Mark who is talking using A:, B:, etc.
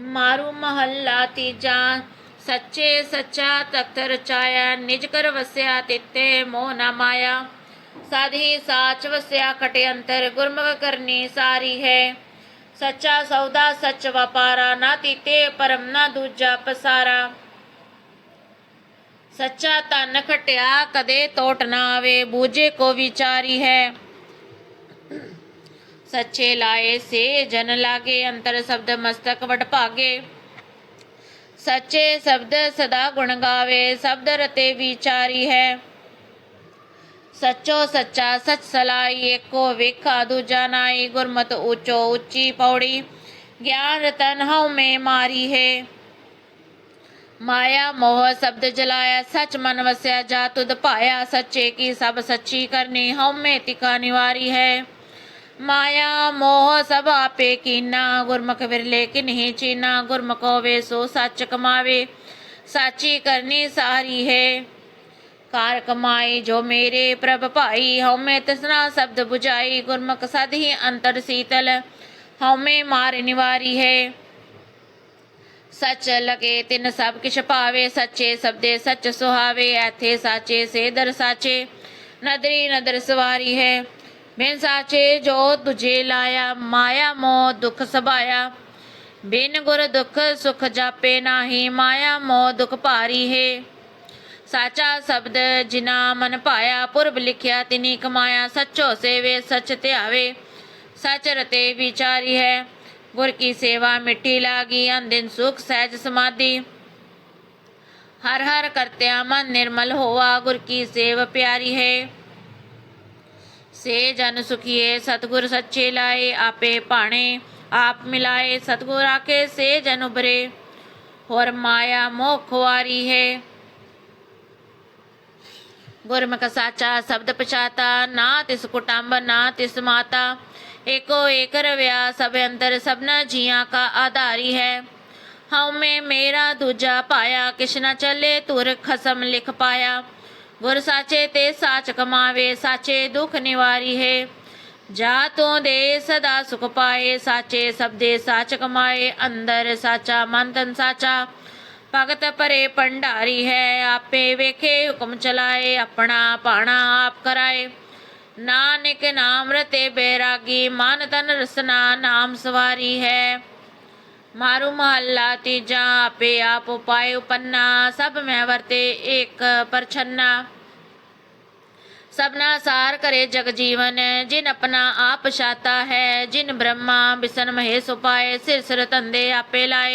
A: ਮਾਰੂ ਮਹੱਲਾ ਤੀਜਾ, ਸੱਚੇ ਸੱਚਾ ਤਖਤ ਰਚਾਇਆ, ਨਿਜ ਕਰ ਵਸਿਆ ਤਿੱਤੇ ਮੋਹ ਨਾ ਮਾਇਆ। ਸਾਧੀ ਸਾਚ ਵਸਿਆ ਖਟੇ ਅੰਤਰ, ਗੁਰਮੁਖ ਕਰਨੀ ਸਾਰੀ ਹੈ। ਸੱਚਾ ਸੌਦਾ ਸੱਚ ਵਪਾਰਾ, ਨਾ ਤੀਤੇ ਪਰਮ, ਨਾ ਦੂਜਾ ਪਸਾਰਾ। ਸੱਚਾ ਤਨ ਖਟਿਆ, ਕਦੇ ਟੋਟ ਨਾ ਆਵੇ, ਬੂਝੇ ਕੋ ਵਿਚਾਰੀ ਹੈ। सच्चे लाए से जन लागे, अंतर शब्द मस्तक वट भागे। सच्चे शब्द सदा गुण गावे, शब्द रते विचारी है। सच्चो सच्चा सच सलाई, एको वेखा दूजा नाई, गुरमत ऊंचो ऊँची पौड़ी। ज्ञान रतन हव में मारी है। माया मोह शब्द जलाया, सच मन वस्या जा तुद पाया। सच्चे की सब सच्ची करनी हम में तिखा निवारी है। माया मोह सब आपे कीना, गुरमुख विरले किन्हीं चीना, गुरमुख होवे सो सच कमावे। साची करनी सारी है, कार कमाई जो मेरे प्रभ भाई। हमें तसना शब्द बुझाई, गुरमुख सद ही अंतर शीतल। हमें मार निवारी है, सच लगे तिन सब किश पावे। सच्चे शब्दे सच सुहावे, ऐथे साचे से दर साचे। नदरी नदर सवारी है ਹੈ ਬਿਨ ਸਾਚੇ ਜੋ ਤੁਝੇ ਲਾਇਆ ਮਾਇਆ ਮੋਹ ਦੁਖ ਸਬਾਇਆ ਬਿਨ ਗੁਰ ਦੁਖ ਸੁਖ ਜਾਪੇ ਨਾਹੀ ਮਾਇਆ ਮੋਹ ਦੁਖ ਭਾਰੀ ਹੈ ਸਾਚਾ ਸ਼ਬਦ ਜਿਨਾ ਮਨ ਪਾਇਆ ਪੁਰਬ ਲਿਖਿਆ ਤਿਨੀ ਕਮਾਇਆ ਸੱਚੋ ਸੇਵੇ ਸਚ ਧਿਆਵੇ ਸਚ ਰਤੇ ਵਿਚਾਰੀ ਹੈ ਗੁਰ ਕੀ ਸੇਵਾ ਮਿੱਠੀ ਲਾਗੀ ਅੰਦਿਨ ਸੁਖ ਸਹਿਜ ਸਮਾਧੀ ਹਰ ਹਰ ਕਰਤਿਆ ਮਨ ਨਿਰਮਲ ਹੋਆ ਗੁਰ ਕੀ ਸੇਵ ਪਿਆਰੀ ਹੈ ਸੇ ਜਨ ਸੁਖੀਏ ਸਤਗੁਰ ਸੱਚੇ ਲਾਏ ਆਪੇ ਭਾਣੇ ਆਪ ਮਿਲਾਏ ਸਤਗੁਰ ਆਕੇ ਸੇ ਜਨ ਉਬਰੇ ਹੋਰ ਮਾਇਆ ਮੋਹ ਖੁਆਰੀ ਹੈ ਗੁਰਮੁਖ ਸਾਚਾ ਸ਼ਬਦ ਪਛਾਤਾ ਨਾ ਤਿਸ ਕੁਟੰਬ ਨਾ ਤਿਸ ਮਾਤਾ ਏਕੋ ਏਕ ਰਵਿਆ ਸਭ ਅੰਤਰ ਸਭਨਾ ਜੀਆਂ ਕਾ ਆਧਾਰੀ ਹੈ ਹਉ ਮੈਂ ਮੇਰਾ ਦੂਜਾ ਪਾਇਆ ਕਿਸ਼ਨਾ ਚੱਲੇ ਤੁਰ ਖਸਮ ਲਿਖ ਪਾਇਆ ਗੁਰ ਸਾਚੇ ਤੇ ਸਾਚ ਕਮਾਵੇ, ਸਾਚੇ ਦੁਖ ਨਿਵਾਰੀ ਹੈ। ਜਾ ਤੂੰ ਦੇ ਸਦਾ ਸੁਖ ਪਾਏ, ਸਾਚੇ ਸਭ ਦੇ ਸਾਚ ਕਮਾਏ, ਅੰਦਰ ਸਾਚਾ, ਮਨ ਤਨ ਸਾਚਾ। ਭਗਤ ਪਰੇ ਭੰਡਾਰੀ ਹੈ, ਆਪੇ ਵੇਖੇ ਹੁਕਮ ਚਲਾਏ, ਆਪਣਾ ਪਾਣਾ ਆਪ ਕਰਾਏ। ਨਾਨਕ ਨਾਮ ਰਤੇ ਬੈਰਾਗੀ, ਮਨ ਤਨ ਰਸਨਾ, ਨਾਮ ਸਵਾਰੀ ਹੈ। ਮਾਰੂ ਮਹੱਲਾ ਤੀਜਾ ਆਪੇ ਆਪ ਉਪਾਇ ਉਪੰਨਾ ਸਭ ਮੈਂ ਵਰਤੇ ਏਕ ਪਰਛੰਨਾ ਸਭਨਾ ਸਾਰ ਕਰੇ ਜਗ ਜੀਵਨ ਜਿਨ ਆਪਣਾ ਆਪ ਛਾਤਾ ਹੈ ਜਿਨ ਬ੍ਰਹਮਾ ਬਿਸਨ ਮਹੇਸ਼ ਉਪਾਏ ਸਿਰ ਸਿਰ ਧੰਦੇ ਆਪੇ ਲਾਏ